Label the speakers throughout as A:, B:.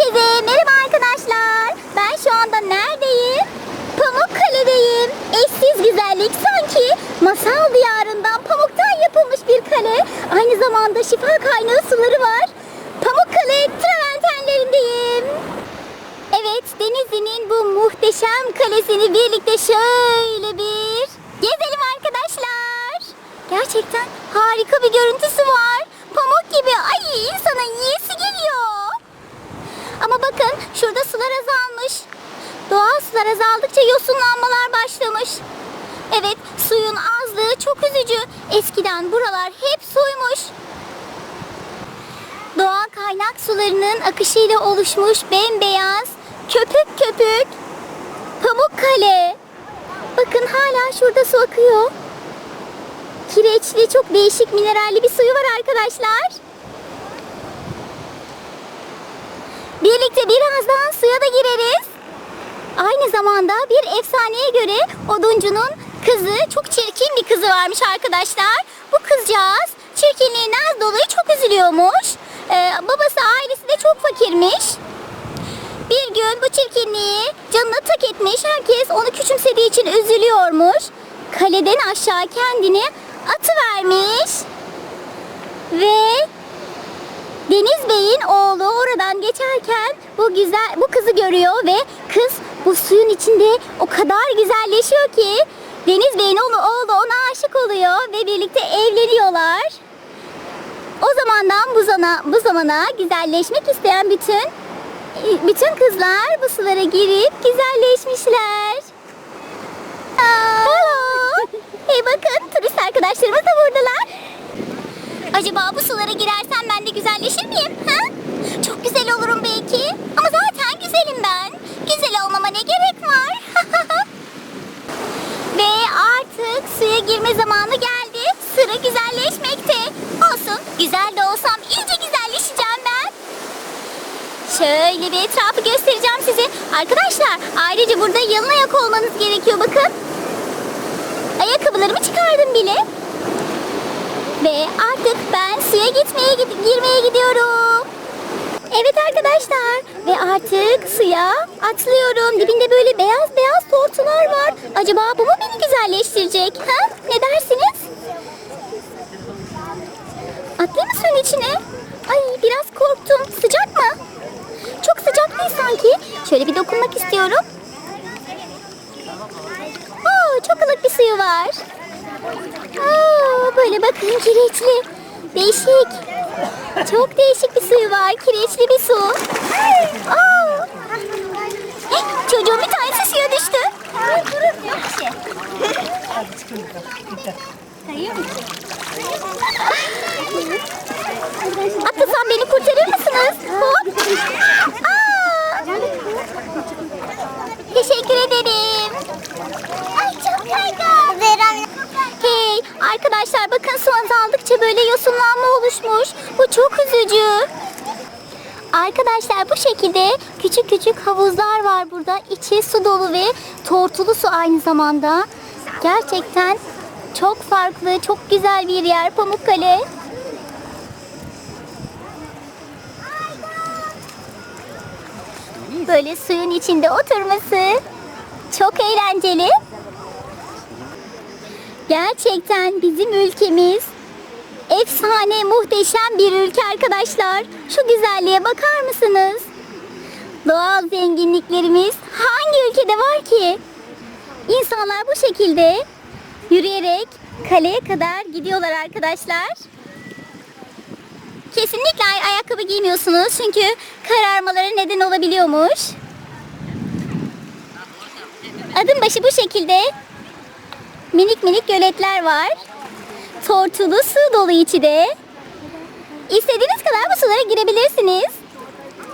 A: Herkese merhaba arkadaşlar. Ben şu anda neredeyim? Pamukkale'deyim. Eşsiz güzellik sanki masal diyarından pamuktan yapılmış bir kale. Aynı zamanda şifa kaynağı suları var. Pamukkale traventenlerindeyim. Evet Denizli'nin bu muhteşem kalesini birlikte şöyle bir gezelim arkadaşlar. Gerçekten harika bir görüntüsü var. Pamuk gibi ay insana yiyesi geliyor. Ama bakın şurada sular azalmış. Doğal sular azaldıkça yosunlanmalar başlamış. Evet suyun azlığı çok üzücü. Eskiden buralar hep suymuş. Doğal kaynak sularının akışıyla oluşmuş bembeyaz, köpük köpük Pamukkale. Bakın hala şurada su akıyor. Kireçli çok değişik mineralli bir suyu var arkadaşlar. Birlikte birazdan suya da gireriz. Aynı zamanda bir efsaneye göre oduncunun kızı çok çirkin bir kızı varmış arkadaşlar. Bu kızcağız çirkinliğinden dolayı çok üzülüyormuş. Ee, babası ailesi de çok fakirmiş. Bir gün bu çirkinliği canına tak etmiş. Herkes onu küçümsediği için üzülüyormuş. Kaleden aşağı kendini atıvermiş. Ve Deniz Bey'in oğlu oradan geçerken bu güzel bu kızı görüyor ve kız bu suyun içinde o kadar güzelleşiyor ki Deniz Bey'in oğlu, oğlu ona aşık oluyor ve birlikte evleniyorlar. O zamandan bu zamana, bu zamana güzelleşmek isteyen bütün bütün kızlar bu sulara girip güzelleşmişler. Aa, hey bakın turist arkadaşlarımız da buradalar. Acaba bu sulara girersem ben de güzelleşir miyim? Ha? Çok güzel olurum belki. Ama zaten güzelim ben. Güzel olmama ne gerek var? Ve artık suya girme zamanı geldi. Sıra güzelleşmekte. Olsun, güzel de olsam iyice güzelleşeceğim ben. Şöyle bir etrafı göstereceğim size. Arkadaşlar ayrıca burada yalın ayak olmanız gerekiyor bakın. Ayakkabılarımı çıkardım bile. Ve artık ben suya gitmeye girmeye gidiyorum. Evet arkadaşlar ve artık suya atlıyorum. Dibinde böyle beyaz beyaz tortular var. Acaba bu mu beni güzelleştirecek? Ha? Ne dersiniz? Atlayayım mı suyun içine? Ay biraz korktum. Sıcak mı? Çok sıcak değil sanki. Şöyle bir dokunmak istiyorum. Oo, çok ılık bir suyu var. Aa, böyle bakın kireçli. Değişik. Çok değişik bir suyu var. Kireçli bir su. Aa. Çocuğun bir tanesi suya düştü. Durun yok bir şey. Atlasam beni kurtarır mısınız? Hop. Aa. Teşekkür ederim. Ay çok kaygan. Arkadaşlar bakın su azaldıkça böyle yosunlanma oluşmuş. Bu çok üzücü. Arkadaşlar bu şekilde küçük küçük havuzlar var burada. İçi su dolu ve tortulu su aynı zamanda. Gerçekten çok farklı, çok güzel bir yer Pamukkale. Böyle suyun içinde oturması çok eğlenceli. Gerçekten bizim ülkemiz efsane, muhteşem bir ülke arkadaşlar. Şu güzelliğe bakar mısınız? Doğal zenginliklerimiz hangi ülkede var ki? İnsanlar bu şekilde yürüyerek kaleye kadar gidiyorlar arkadaşlar. Kesinlikle ay- ayakkabı giymiyorsunuz çünkü kararmalara neden olabiliyormuş. Adım başı bu şekilde minik minik göletler var. Tortulu su dolu içi de. İstediğiniz kadar bu sulara girebilirsiniz.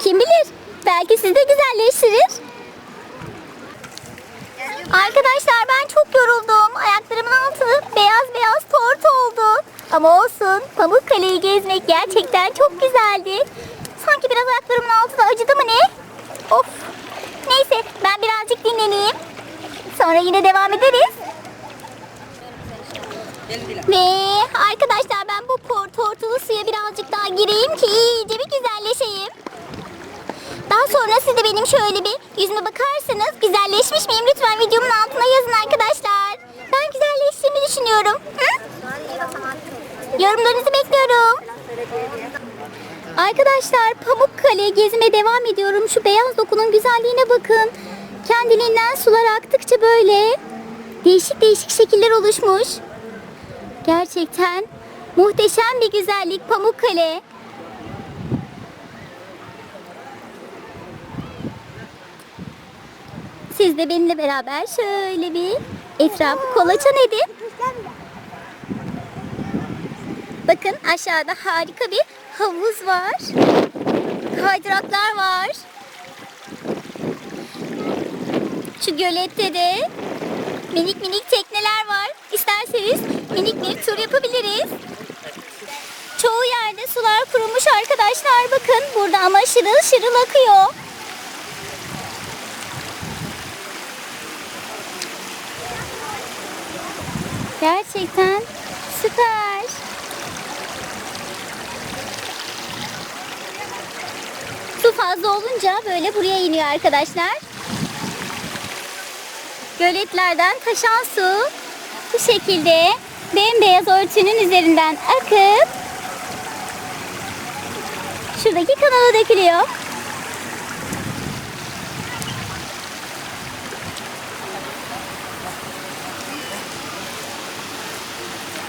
A: Kim bilir belki sizi de güzelleştirir. Arkadaşlar ben çok yoruldum. Ayaklarımın altı beyaz beyaz tort oldu. Ama olsun Pamukkale'yi gezmek gerçekten çok güzeldi. Sanki biraz ayaklarımın altı da acıdı mı ne? Of. Neyse ben birazcık dinleneyim. Sonra yine devam ederiz. Ve arkadaşlar ben bu por tortulu suya birazcık daha gireyim ki iyice bir güzelleşeyim. Daha sonra siz de benim şöyle bir yüzüme bakarsanız güzelleşmiş miyim lütfen videomun altına yazın arkadaşlar. Ben güzelleştiğimi düşünüyorum. Hı? Yorumlarınızı bekliyorum. Arkadaşlar Pamukkale gezime devam ediyorum. Şu beyaz dokunun güzelliğine bakın. Kendiliğinden sular aktıkça böyle değişik değişik şekiller oluşmuş. Gerçekten muhteşem bir güzellik Pamukkale. Siz de benimle beraber şöyle bir etrafı kolaçan edin. Bakın aşağıda harika bir havuz var. Kaydıraklar var. Şu gölette de minik minik tekneler var. İsterseniz minik bir tur yapabiliriz. Çoğu yerde sular kurumuş arkadaşlar. Bakın burada ama şırıl şırıl akıyor. Gerçekten süper. Su fazla olunca böyle buraya iniyor arkadaşlar. Göletlerden taşan su bu şekilde bembeyaz örtünün üzerinden akıp şuradaki kanala dökülüyor.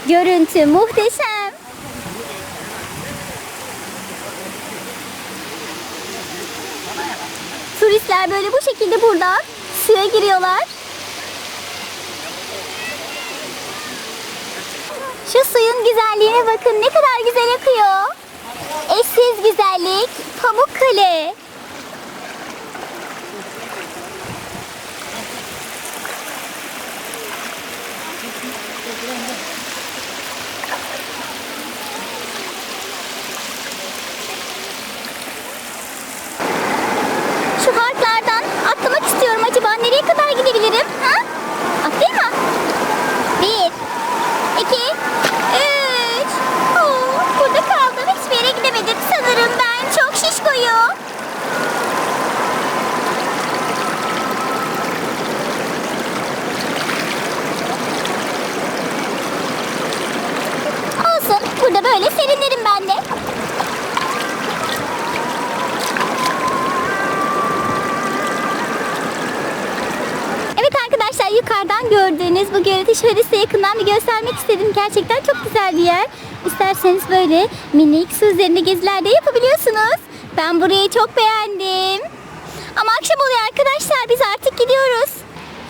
A: Görüntü muhteşem. Turistler böyle bu şekilde burada suya giriyorlar. Şu suyun güzelliğine bakın ne kadar güzel akıyor. Eşsiz güzellik Pamukkale. Şu harflerden atlamak istiyorum acaba. Nereye kadar gidebilirim? Ha? Atlayayım mı? Bir, iki, üç. Oo, burada kaldım. Hiçbir yere gidemedim. Sanırım ben çok şişkoyum. Olsun. Böyle serinlerim ben de. Evet arkadaşlar yukarıdan gördüğünüz bu göleti şöyle size yakından bir göstermek istedim. Gerçekten çok güzel bir yer. İsterseniz böyle minik su üzerinde geziler yapabiliyorsunuz. Ben burayı çok beğendim. Ama akşam oluyor arkadaşlar biz artık gidiyoruz.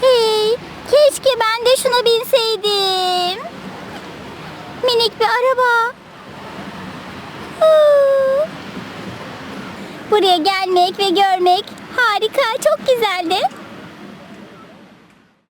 A: Hey keşke ben de şuna binseydim. Minik bir araba. Buraya gelmek ve görmek harika, çok güzeldi.